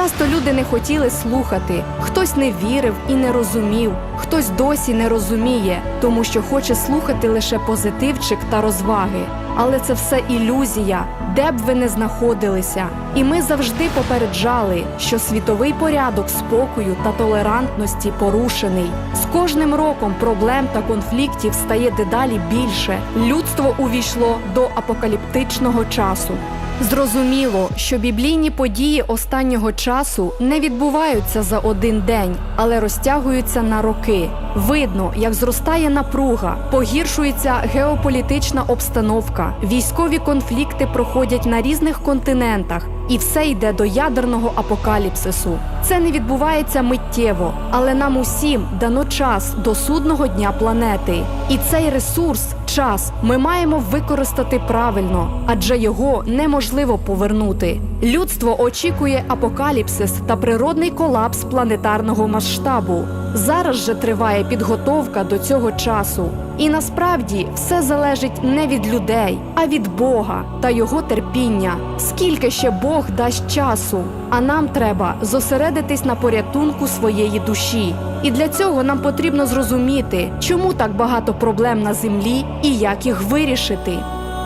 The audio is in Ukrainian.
Часто люди не хотіли слухати, хтось не вірив і не розумів, хтось досі не розуміє, тому що хоче слухати лише позитивчик та розваги. Але це все ілюзія, де б ви не знаходилися. І ми завжди попереджали, що світовий порядок спокою та толерантності порушений. З кожним роком проблем та конфліктів стає дедалі більше. Людство увійшло до апокаліптичного часу. Зрозуміло, що біблійні події останнього часу не відбуваються за один день, але розтягуються на роки. Видно, як зростає напруга, погіршується геополітична обстановка, військові конфлікти проходять на різних континентах, і все йде до ядерного апокаліпсису. Це не відбувається миттєво, але нам усім дано час до судного дня планети. І цей ресурс, час, ми маємо використати правильно, адже його неможливо повернути. Людство очікує апокаліпсис та природний колапс планетарного масштабу. Зараз же триває підготовка до цього часу. І насправді все залежить не від людей, а від Бога та його терпіння. Скільки ще Бог дасть часу? А нам треба зосередитись на порятунку своєї душі. І для цього нам потрібно зрозуміти, чому так багато проблем на землі і як їх вирішити.